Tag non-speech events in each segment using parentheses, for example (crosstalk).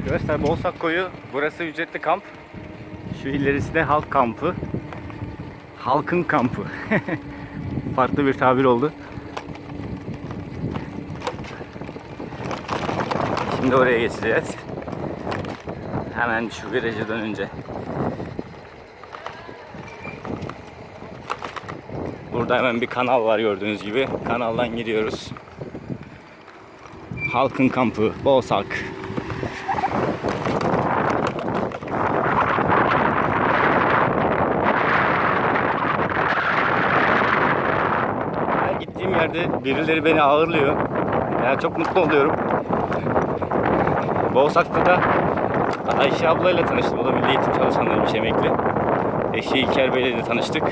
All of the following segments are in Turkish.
Arkadaşlar Bolsak Koyu burası ücretli kamp. Şu ilerisi de halk kampı. Halkın kampı. (laughs) Farklı bir tabir oldu. Şimdi oraya geçeceğiz. Hemen şu viraja dönünce. Burada hemen bir kanal var gördüğünüz gibi. Kanaldan giriyoruz. Halkın kampı, Bolsak. Gittiğim yerde birileri beni ağırlıyor. Yani çok mutlu oluyorum. Bolsak'ta da Ayşe ablayla tanıştım. O da milli eğitim çalışanlarıymış emekli. Eşi İlker Bey'le de tanıştık.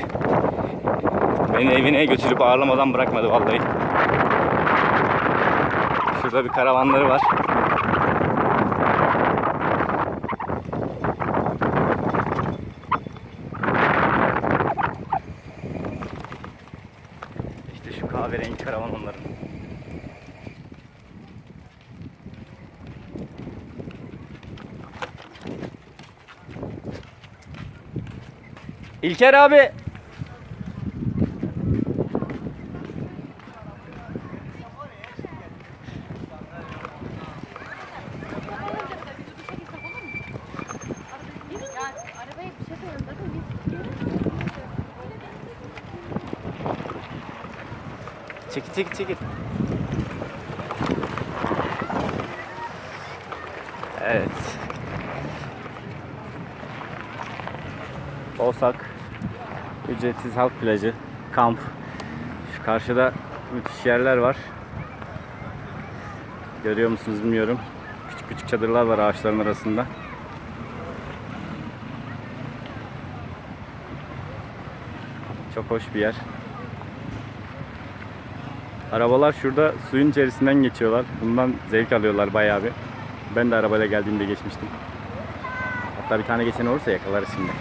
Beni evine götürüp ağırlamadan bırakmadı vallahi. Şurada bir karavanları var. İşte şu kahverengi karavan onların. İlker abi. Çekil çekil çekil. Evet. Olsak ücretsiz halk plajı, kamp. Şu karşıda müthiş yerler var. Görüyor musunuz bilmiyorum. Küçük küçük çadırlar var ağaçların arasında. Çok hoş bir yer. Arabalar şurada suyun içerisinden geçiyorlar. Bundan zevk alıyorlar bayağı bir. Ben de arabayla geldiğimde geçmiştim. Hatta bir tane geçen olursa yakalarız şimdi.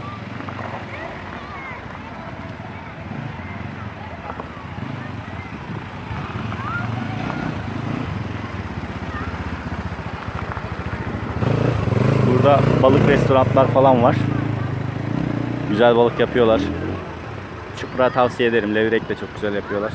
Burada balık restoranlar falan var. Güzel balık yapıyorlar. Çupra tavsiye ederim. Levrek de çok güzel yapıyorlar.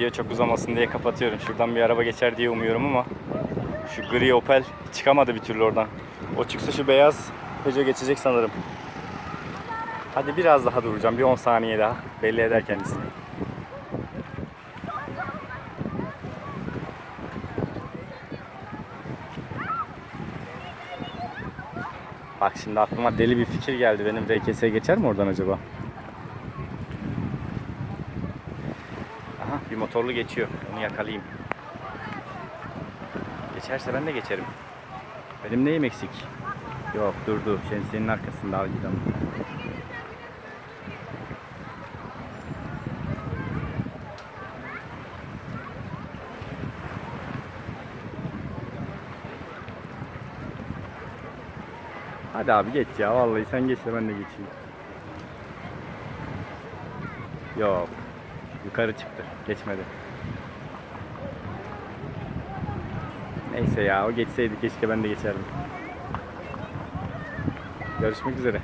Video çok uzamasın diye kapatıyorum. Şuradan bir araba geçer diye umuyorum ama şu gri Opel çıkamadı bir türlü oradan. O çıksa şu beyaz Peugeot geçecek sanırım. Hadi biraz daha duracağım. Bir 10 saniye daha. Belli eder kendisini. Bak şimdi aklıma deli bir fikir geldi. Benim RKS geçer mi oradan acaba? Aha bir motorlu geçiyor. Onu yakalayayım. Geçerse ben de geçerim. Benim neyim eksik? Yok durdu. Şemsiyenin arkasında al gidelim. Hadi abi geç ya. Vallahi sen geç de ben de geçeyim. Yok. Yukarı çıktı. Geçmedi. Neyse ya o geçseydi keşke ben de geçerdim. Görüşmek üzere.